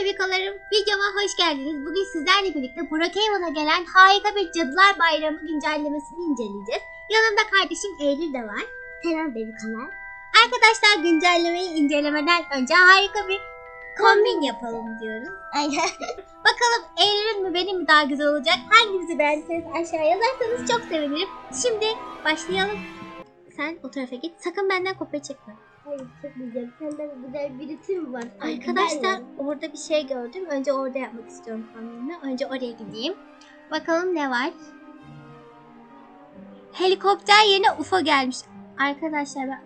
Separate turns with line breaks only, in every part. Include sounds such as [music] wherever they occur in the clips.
bebikolarım, videoma hoş geldiniz. Bugün sizlerle birlikte Brookhaven'a gelen harika bir Cadılar Bayramı güncellemesini inceleyeceğiz. Yanımda kardeşim Eylül de var.
Selam bebekalar.
Arkadaşlar güncellemeyi incelemeden önce harika bir kombin yapalım diyoruz.
Aynen. [laughs]
Bakalım Eylül'ün mü benim mi daha güzel olacak? Hangimizi beğendiyseniz aşağıya yazarsanız çok sevinirim. Şimdi başlayalım. Sen o tarafa git. Sakın benden kopya çekme.
Hayır çekmeyeceğim. Senden güzel bir ritim var.
Arkadaşlar orada bir şey gördüm. Önce orada yapmak istiyorum kombinimi. Önce oraya gideyim. Bakalım ne var. Helikopter yerine UFO gelmiş. Arkadaşlar ben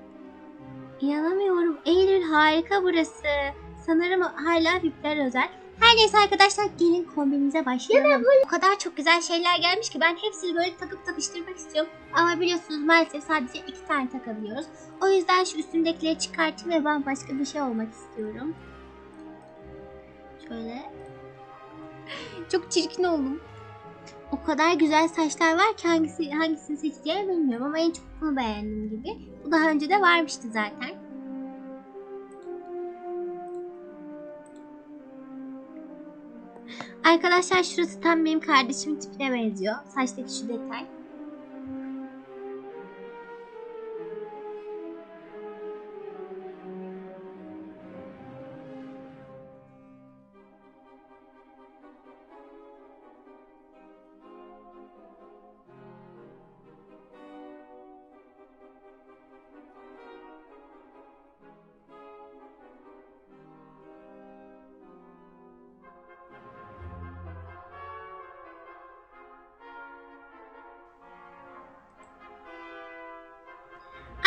inanamıyorum. Eylül harika burası. Sanırım hala VIP'ler özel. Her neyse arkadaşlar gelin kombinimize başlayalım. O kadar çok güzel şeyler gelmiş ki ben hepsini böyle takıp takıştırmak istiyorum. Ama biliyorsunuz maalesef sadece iki tane takabiliyoruz. O yüzden şu üstümdekileri çıkartayım ve bambaşka bir şey olmak istiyorum. Şöyle. [laughs] Çok çirkin oldum. O kadar güzel saçlar var ki hangisi, hangisini seçeceğimi bilmiyorum ama en çok bunu beğendim gibi. Bu daha önce de varmıştı zaten. Arkadaşlar şurası tam benim kardeşimin tipine benziyor. Saçtaki şu detay.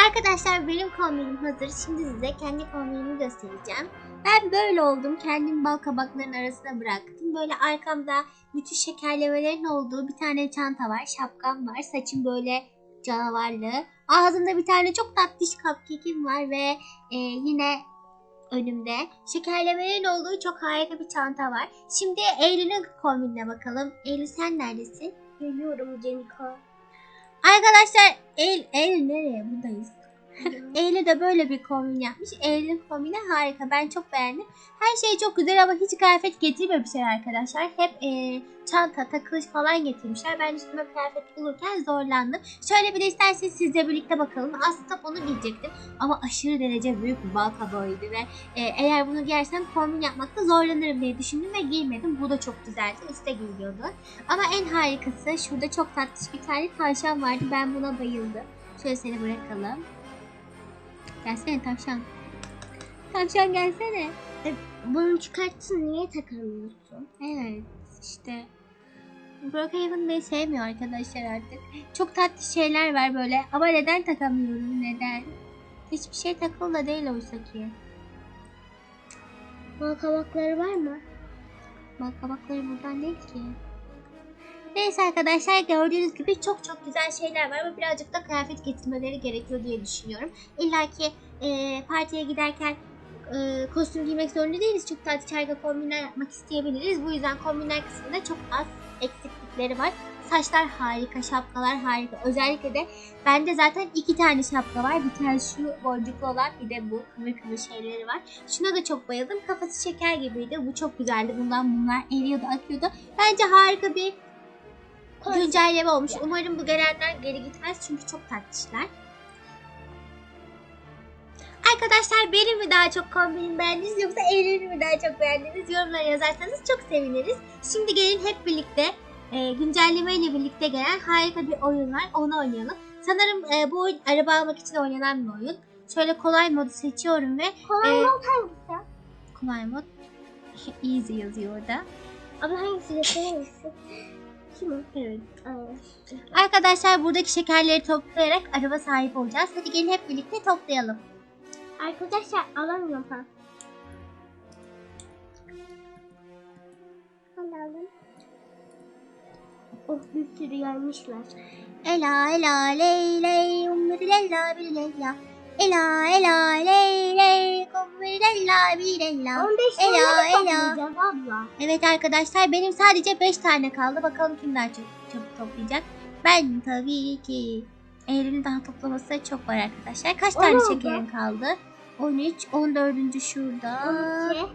Arkadaşlar benim kombinim hazır. Şimdi size kendi kombinimi göstereceğim. Ben böyle oldum. Kendimi bal kabaklarının arasına bıraktım. Böyle arkamda müthiş şekerlemelerin olduğu bir tane çanta var. Şapkam var. Saçım böyle canavarlı. Ağzımda bir tane çok tatlış cupcake'im var ve e, yine önümde şekerlemelerin olduğu çok harika bir çanta var. Şimdi Eylül'ün kombinine bakalım. Eylül sen neredesin?
Geliyorum Cenika.
Arkadaşlar Eylül, Eylül nereye? Buradayız. Eylül de böyle bir kombin yapmış. Eylül'ün kombini harika. Ben çok beğendim. Her şey çok güzel ama hiç kıyafet getirmemişler arkadaşlar. Hep e, çanta, takış falan getirmişler. Ben üstüme kıyafet bulurken zorlandım. Şöyle bir de isterseniz sizle birlikte bakalım. Aslında bunu giyecektim. Ama aşırı derece büyük bir bal kabağıydı ve e, eğer bunu giyersem kombin yapmakta zorlanırım diye düşündüm ve giymedim. Bu da çok güzeldi. Üste giyiliyordu. Ama en harikası şurada çok tatlış bir tane tavşan vardı. Ben buna bayıldım. Şöyle seni bırakalım. Gelsene tavşan. Tavşan gelsene.
Bunu çıkarttın niye takamıyorsun?
Evet işte. Brookhaven beni sevmiyor arkadaşlar artık. Çok tatlı şeyler var böyle ama neden takamıyorum neden? Hiçbir şey takılı da değil oysa ki.
Bal kabakları var mı?
Bak kabakları buradan değil ki. Neyse arkadaşlar gördüğünüz gibi çok çok güzel şeyler var ama birazcık da kıyafet getirmeleri gerekiyor diye düşünüyorum. İlla ki e, partiye giderken e, kostüm giymek zorunda değiliz. Çok tatlı çayga kombinler yapmak isteyebiliriz. Bu yüzden kombinler kısmında çok az eksiklikleri var. Saçlar harika, şapkalar harika. Özellikle de bende zaten iki tane şapka var. Bir tane şu boncuklu olan bir de bu kıvır kıvır şeyleri var. Şuna da çok bayıldım. Kafası şeker gibiydi. Bu çok güzeldi. Bundan bunlar eriyordu, akıyordu. Bence harika bir güncelleme olmuş. Umarım bu gelenler geri gitmez çünkü çok tatlışlar. Arkadaşlar benim mi daha çok kombinimi beğendiniz yoksa Eylül'ü mü daha çok beğendiniz yorumlara yazarsanız çok seviniriz. Şimdi gelin hep birlikte e, güncelleme ile birlikte gelen harika bir oyun var onu oynayalım. Sanırım e, bu oyun araba almak için oynanan bir oyun. Şöyle kolay modu seçiyorum ve
Kolay
e,
mod hangisi?
kolay mod [laughs] easy yazıyor orada.
Abi hangisi gösterir o?
Evet. Arkadaşlar buradaki şekerleri toplayarak araba sahibi olacağız. Hadi gelin hep birlikte toplayalım.
Arkadaşlar alamıyorum ha. Alalım. Oh bir sürü yaymışlar.
Ela ela ley ley umri lella bir lella. Ela ela ley ley umri lella bir lella.
15
Ela,
tane
ela.
toplayacağım abla.
Evet arkadaşlar benim sadece 5 tane kaldı. Bakalım kim daha çok çabuk toplayacak. Ben tabii ki. Eylül'ün daha toplaması da çok var arkadaşlar. Kaç
O
tane
ne oldu?
şekerin kaldı? 13, 14. şurada.
12.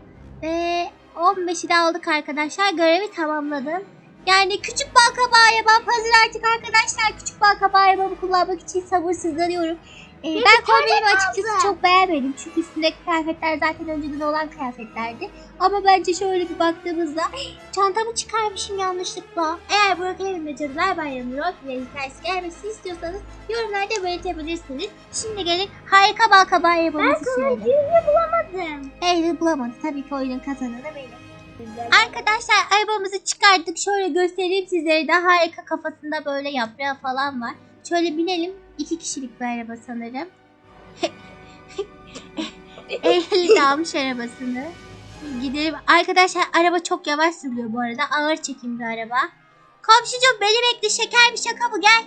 Ve 15'i de aldık arkadaşlar. Görevi tamamladım. Yani küçük bal kabağı yapam hazır artık arkadaşlar. Küçük bal kabağı yapamı kullanmak için sabırsızlanıyorum. Ee, ben kombinimi açıkçası çok beğenmedim. Çünkü üstündeki kıyafetler zaten önceden olan kıyafetlerdi. Ama bence şöyle bir baktığımızda çantamı çıkarmışım yanlışlıkla. Eğer Brookhaven ve Cadılar Bayramı Roleplay hikayesi gelmesini istiyorsanız yorumlarda belirtebilirsiniz. Şimdi gelin harika bal kabağı yapımızı sürelim.
bulamadım.
Eylül bulamadı. Tabii ki oyunun kazananı benim. Arkadaşlar arabamızı çıkarttık. Şöyle göstereyim sizlere de harika kafasında böyle yaprağı falan var. Şöyle binelim. İki kişilik bir araba sanırım. [laughs] Eylül de almış arabasını. Gidelim. Arkadaşlar araba çok yavaş sürüyor bu arada. Ağır çekim bir araba. Komşucuğum beni bekle. Şeker bir şaka mı? Gel.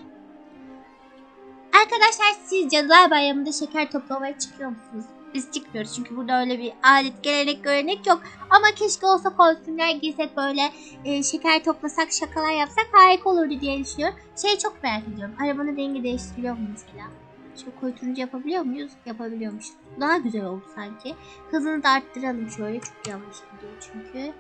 Arkadaşlar siz Cadılar Bayramı'nda şeker toplamaya çıkıyor musunuz? Biz çıkmıyoruz çünkü burada öyle bir adet, gelenek, görenek yok. Ama keşke olsa kostümler giysek böyle e, şeker toplasak, şakalar yapsak harika olurdu diye düşünüyorum. Şey çok merak ediyorum. Arabanın rengi değiştiriliyor mu mesela? Şöyle koyu turuncu yapabiliyor muyuz? Yapabiliyormuşuz. Daha güzel oldu sanki. Hızını da arttıralım şöyle. Çok yavaş gidiyor çünkü.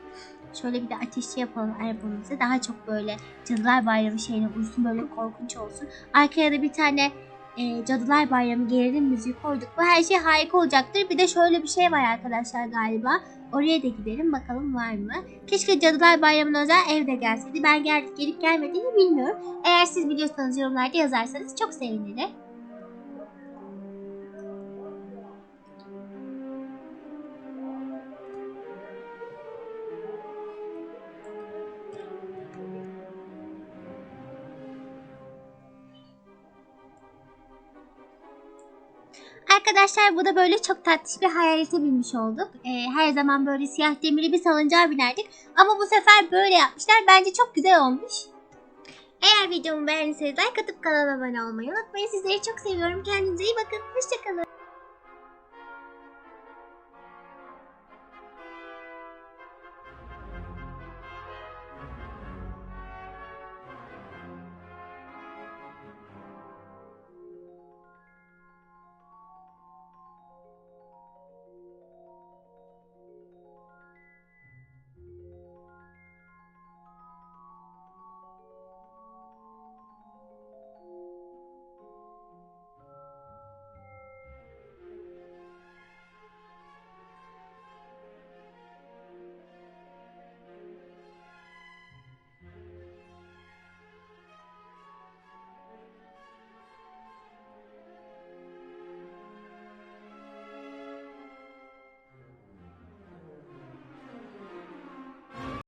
Şöyle bir de ateşli yapalım arabamızı. Daha çok böyle Cadılar Bayramı şeyine uysun böyle korkunç olsun. Arkaya da bir tane e, Cadılar Bayramı gerilim müziği koyduk. Bu her şey harika olacaktır. Bir de şöyle bir şey var arkadaşlar galiba. Oraya da gidelim bakalım var mı? Keşke Cadılar Bayramı'na özel evde gelseydi. Ben gel gelip gelmediğini bilmiyorum. Eğer siz biliyorsanız yorumlarda yazarsanız çok sevinirim. Arkadaşlar bu da böyle çok tatlış bir hayalete binmiş olduk. Ee, her zaman böyle siyah demiri bir salıncağa binerdik. Ama bu sefer böyle yapmışlar. Bence çok güzel olmuş. Eğer videomu beğendiyseniz like atıp kanala abone olmayı unutmayın. Sizleri çok seviyorum. Kendinize iyi bakın. Hoşçakalın.